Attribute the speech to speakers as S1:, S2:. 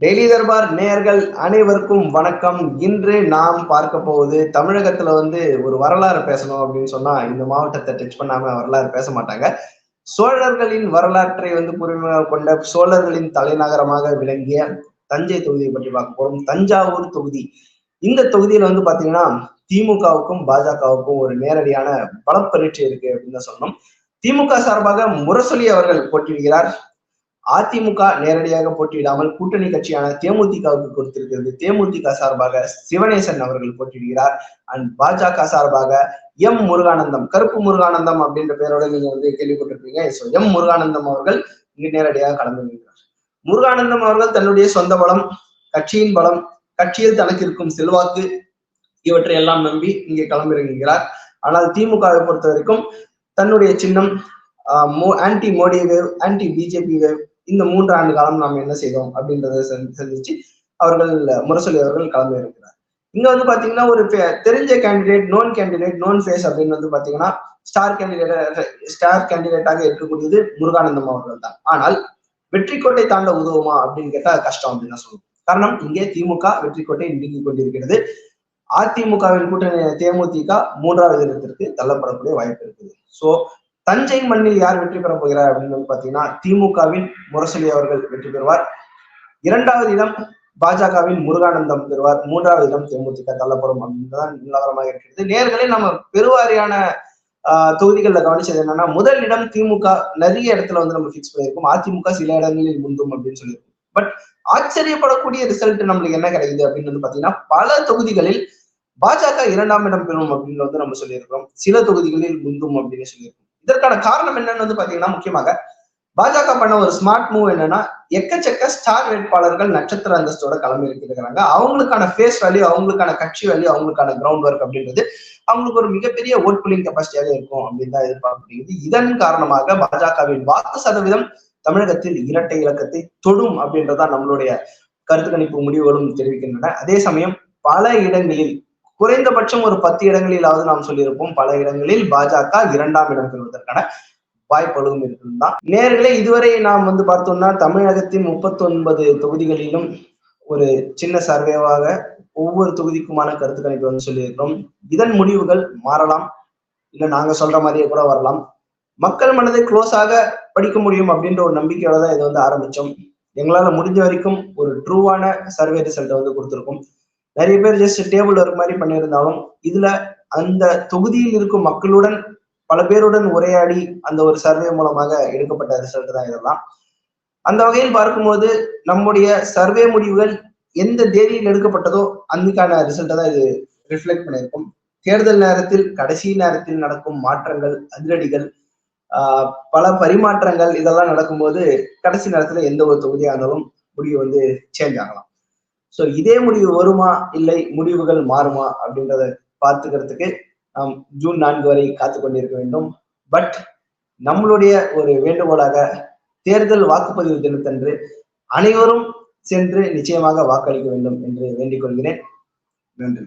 S1: Daily Darbar நேயர்கள் அனைவருக்கும் வணக்கம். இன்று நாம் பார்க்க போவது தமிழகத்துல வந்து ஒரு வரலாறு பேசணும் அப்படின்னு சொன்னா இந்த மாவட்டத்தை டச் பண்ணாம வரலாறு பேச மாட்டாங்க. சோழர்களின் வரலாற்றை வந்து புரிமையாக கொண்ட சோழர்களின் தலைநகரமாக விளங்கிய தஞ்சை தொகுதியை பற்றி பார்க்க போறோம். தஞ்சாவூர் தொகுதி. இந்த தொகுதியில வந்து பாத்தீங்கன்னா திமுகவுக்கும் பாஜகவுக்கும் ஒரு நேரடியான பலப்பரீட்சை இருக்கு அப்படின்னு தான் சொன்னோம் திமுக சார்பாக முரசொலி அவர்கள் போட்டியிடுகிறார். அதிமுக நேரடியாக போட்டியிடாமல் கூட்டணி கட்சியான தேமுதிகவுக்கு கொடுத்திருக்கிறது. தேமுதிக சார்பாக சிவனேசன் அவர்கள் போட்டியிடுகிறார். அண்ட் பாஜக சார்பாக எம் முருகானந்தம் கருப்பு முருகானந்தம் அப்படின்ற பெயரோட நீங்க வந்து கேள்விப்பட்டிருப்பீங்க. ஸோ எம் முருகானந்தம் அவர்கள் இங்கு நேரடியாக கலந்துகிறார் முருகானந்தம் அவர்கள் தன்னுடைய சொந்த பலம் கட்சியின் பலம் கட்சியில் தனக்கு இருக்கும் செல்வாக்கு இவற்றை எல்லாம் நம்பி இங்கே களமிறங்குகிறார். ஆனால் திமுகவை பொறுத்த வரைக்கும் தன்னுடைய சின்னம் anti Modi wave anti BJP wave இந்த மூன்று ஆண்டு காலம் நாம் என்ன செய்தோம் அப்படின்றத சந்திச்சு அவர்கள் முரசொலி அவர்கள் கலந்து இருக்கிறார். இங்க வந்து பாத்தீங்கன்னா ஒரு தெரிஞ்ச candidate known candidate known face அப்படின்னு வந்து பாத்தீங்கன்னா ஸ்டார் கேண்டிடேட் ஸ்டார் கேண்டிடேட்டாக இருக்கக்கூடியது முருகானந்தம் அவர்கள் தான். ஆனால் வெற்றி கோட்டை தாண்ட உதவுமா அப்படின்னு கேட்டா கஷ்டம் அப்படின்னு சொல்லுவோம் காரணம் இங்கே திமுக வெற்றி கோட்டை நீங்கிக் கொண்டிருக்கிறது. அதிமுகவின் கூட்டணி தேமுதிக மூன்றாவது இடத்திற்கு தள்ளப்படக்கூடிய வாய்ப்பு இருக்குது. சோ தஞ்சை மண்ணில் யார் வெற்றி பெற போகிறார் அப்படின்னு பாத்தீங்கன்னா திமுகவின் முரசொலி அவர்கள் வெற்றி பெறுவார். இரண்டாவது இடம் பாஜகவின் முருகானந்தம் பெறுவார். மூன்றாவது இடம் தேமுதிக தள்ளப்படும் அப்படின்றதான் நிலவரமாக இருக்கிறது. நேர்களை நம்ம பெருவாரியான தொகுதிகளில் கவனிச்சது என்னன்னா முதல் இடம் திமுக நிறைய இடத்துல வந்து நம்ம ஃபிக்ஸ் பண்ணியிருக்கோம். அதிமுக சில இடங்களில் முந்தும் அப்படின்னு சொல்லியிருக்கோம். பட் ஆச்சரியப்படக்கூடிய ரிசல்ட் நம்மளுக்கு என்ன கிடைக்குது அப்படின்னு வந்து பாத்தீங்கன்னா பல தொகுதிகளில் பாஜக இரண்டாம் இடம் பெறும் அப்படின்னு வந்து நம்ம சொல்லியிருக்கிறோம். சில தொகுதிகளில் முந்தும் அப்படின்னு சொல்லியிருக்கோம். இதற்கான காரணம் என்னன்னு வந்து பாத்தீங்கன்னா முக்கியமாக பாஜக பண்ண ஒரு ஸ்மார்ட் மூவ் என்னன்னா எக்கச்சக்க ஸ்டார் வேட்பாளர்கள் நட்சத்திர அந்தஸ்தோட கிளம்பி இருக்கிறாங்க அவங்களுக்கான ஃபேஸ் வேல்யூ அவங்களுக்கான கட்சி வேல்யூ அவங்களுக்கான கிரவுண்ட் ஒர்க் அப்படின்றது அவங்களுக்கு ஒரு மிகப்பெரிய ஓட் புல்லிங் கெப்பாசிட்டியாக இருக்கும் அப்படின்னு தான் எதிர்பார்க்கப்படுகிறது. இதன் காரணமாக பாஜகவின் வாக்கு சதவீதம் தமிழகத்தில் இரட்டை இலக்கத்தை தொடும் அப்படின்றதான் நம்மளுடைய கருத்து கணிப்பு முடிவுகளும் தெரிவிக்கின்றன. அதே சமயம் பல இடங்களில் குறைந்தபட்சம் ஒரு பத்து இடங்களிலாவது நாம் சொல்லியிருப்போம். பல இடங்களில் பாஜக இரண்டாம் இடம் பெறுவதற்கான வாய்ப்புகளும் இருக்குதான் நேர்களே இதுவரை நாம் வந்து பார்த்தோம்னா தமிழகத்தின் முப்பத்தி ஒன்பது தொகுதிகளிலும் ஒரு சின்ன சர்வேவாக ஒவ்வொரு தொகுதிக்குமான கருத்து கணிப்பு வந்து சொல்லியிருக்கிறோம். இதன் முடிவுகள் மாறலாம். இல்ல நாங்க சொல்ற மாதிரியே கூட வரலாம். மக்கள் மனதை க்ளோஸாக படிக்க முடியும் அப்படின்ற ஒரு நம்பிக்கையோட தான் இதை வந்து ஆரம்பிச்சோம் எங்களால முடிஞ்ச வரைக்கும் ஒரு ட்ரூவான சர்வே ரிசல்ட்டை வந்து கொடுத்துருக்கோம். நிறைய பேர் ஜஸ்ட் டேபிள் ஒர்க் மாதிரி பண்ணியிருந்தாலும் இதுல அந்த தொகுதியில் இருக்கும் மக்களுடன் பல பேருடன் உரையாடி அந்த ஒரு சர்வே மூலமாக எடுக்கப்பட்ட ரிசல்ட் தான் இதெல்லாம். அந்த வகையில் பார்க்கும்போது நம்முடைய சர்வே முடிவுகள் எந்த தேதியில் எடுக்கப்பட்டதோ அதுக்கான ரிசல்ட்டை தான் இது ரிஃப்ளெக்ட் பண்ணியிருக்கும். தேர்தல் நேரத்தில் கடைசி நேரத்தில் நடக்கும் மாற்றங்கள் அதிரடிகள் ஆஹ் பல பரிமாற்றங்கள் இதெல்லாம் நடக்கும்போது கடைசி நேரத்துல எந்த ஒரு தொகுதியாக இருந்தாலும் முடிவு வந்து சேஞ்ச் ஆகலாம். ஸோ இதே முடிவு வருமா? இல்லை முடிவுகள் மாறுமா? அப்படின்றத பார்த்துக்கிறதுக்கு நாம் ஜூன் நான்கு வரை காத்து கொண்டிருக்க வேண்டும். பட் நம்மளுடைய ஒரு வேண்டுகோளாக தேர்தல் வாக்குப்பதிவு தினத்தன்று அனைவரும் சென்று நிச்சயமாக வாக்களிக்க வேண்டும் என்று வேண்டிக் கொள்கிறேன். நன்றி.